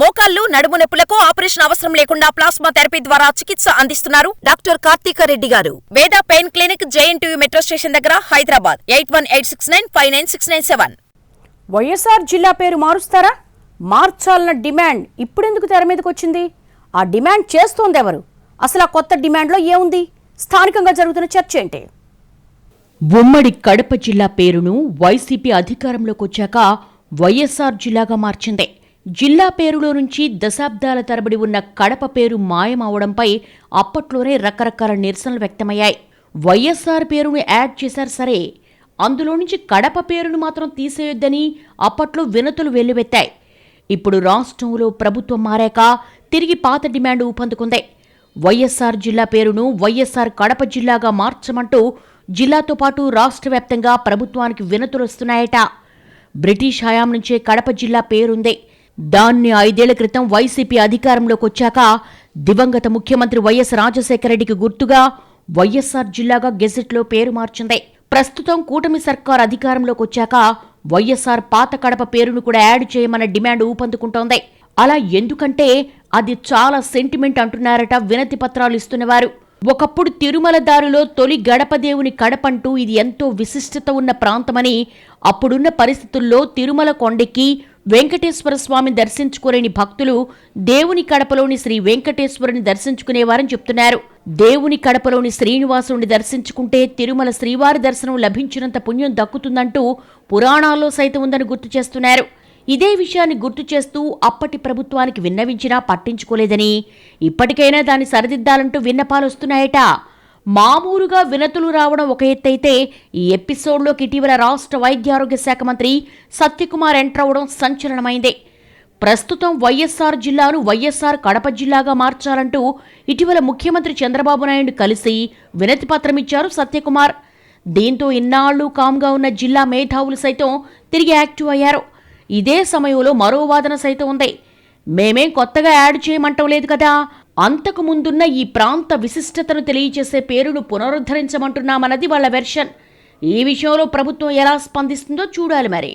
మోకాళ్ళు నడుము నొప్పులకు ఆపరేషన్ అవసరం లేకుండా ప్లాస్మా థెరపీ ద్వారా చికిత్స అందిస్తున్నారు doctor Karthika Reddy garu. Veda pain clinic JNTU metro station దగ్గర Hyderabad. Eight one eight six nine five nine six nine seven. YSR జిల్లా పేరు మారుస్తారా? మార్చాలన్న డిమాండ్ ఇప్పుడెందుకు తెర మీదకి వచ్చింది ఆ డిమాండ్ చేస్తోంది ఎవరు అసలు ఆ కొత్త డిమాండ్లో ఏముంది? స్థానికంగా జరుగుతున్న చర్చ ఏంటి? ఉమ్మడి కడప జిల్లా పేరును వైసీపీ అధికారంలోకి వచ్చాక వైఎస్ఆర్ జిల్లాగా మార్చింది. జిల్లా పేరులో నుంచి దశాబ్దాల తరబడి ఉన్న కడప పేరు మాయమవడంపై అప్పట్లోనే రకరకాల నిరసనలు వ్యక్తమయ్యాయి. వైఎస్ఆర్ పేరును యాడ్ చేశారు సరే. అందులో నుంచి కడప పేరును మాత్రం తీసేయొద్దని అప్పట్లో వినతులు వెల్లువెత్తాయి. ఇప్పుడు రాష్ట్రంలో ప్రభుత్వం మారాక తిరిగి పాత డిమాండ్ ఊపందుకుంది. వైఎస్ఆర్ జిల్లా పేరును వైఎస్ఆర్ కడప జిల్లాగా మార్చమంటూ జిల్లాతో పాటు రాష్ట్ర వ్యాప్తంగా ప్రభుత్వానికి వినతులు వస్తున్నాయట. బ్రిటిష్ హయాం నుంచే కడప జిల్లా పేరుంది. దాన్ని ఐదేళ్ళ క్రితం వైసీపీ అధికారంలోకి వచ్చాక దివంగత ముఖ్యమంత్రి వైఎస్ రాజశేఖర రెడ్డికి గుర్తుగా వైఎస్ఆర్ జిల్లాగా గెజెట్లో పేరు మార్చింది. ప్రస్తుతం కూటమి సర్కార్ అధికారంలోకి వచ్చాక వైఎస్ఆర్ పాత కడప పేరును కూడా యాడ్ చేయమన్న డిమాండ్ ఊపందుకుంటోంది. అలా ఎందుకంటే అది చాలా సెంటిమెంట్ అంటున్నారట వినతి పత్రాలు ఇస్తున్నవారు. ఒకప్పుడు తిరుమల దారిలో తొలి గడప దేవుని కడపంటూ ఇది ఎంతో విశిష్టత ఉన్న ప్రాంతమని అప్పుడున్న పరిస్థితుల్లో తిరుమల కొండెక్కి వెంకటేశ్వర స్వామి దర్శించుకోలేని భక్తులు దేవుని కడపలోని శ్రీ వెంకటేశ్వరుని దర్శించుకునేవారని చెప్తున్నారు. దేవుని కడపలోని శ్రీనివాసుని దర్శించుకుంటే తిరుమల శ్రీవారి దర్శనం లభించినంత పుణ్యం దక్కుతుందంటూ పురాణాల్లో సైతం ఉందని గుర్తు చేస్తున్నారు. ఇదే విషయాన్ని గుర్తు చేస్తూ అప్పటి ప్రభుత్వానికి విన్నవించినా పట్టించుకోలేదని ఇప్పటికైనా దాన్ని సరిదిద్దాలంటూ విన్నపాలొస్తున్నాయట మామూలుగా వినతులు రావడం ఒక ఎత్తైతే ఈ ఎపిసోడ్లోకి ఇటీవల రాష్ట్ర వైద్యారోగ్య శాఖ మంత్రి సత్యకుమార్ ఎంటర్ అవడం సంచలనమైంది. ప్రస్తుతం వైఎస్ఆర్ జిల్లాను వైఎస్ఆర్ కడప జిల్లాగా మార్చాలంటూ ఇటీవల ముఖ్యమంత్రి చంద్రబాబు నాయుడు కలిసి వినతి పత్రం ఇచ్చారు సత్యకుమార్. దీంతో ఇన్నాళ్ళు కామ్గా ఉన్న జిల్లా మేధావులు సైతం తిరిగి యాక్టివ్ అయ్యారు. ఇదే సమయంలో మరో వాదన సైతం ఉంది. మేమేం కొత్తగా యాడ్ చేయమంటం లేదు కదా? అంతకు ముందున్న ఈ ప్రాంత విశిష్టతను తెలియచేసే పేరును పునరుద్ధరించమంటున్నామన్నది వాళ్ళ వెర్షన్. ఈ విషయంలో ప్రభుత్వం ఎలా స్పందిస్తుందో చూడాలి మరి.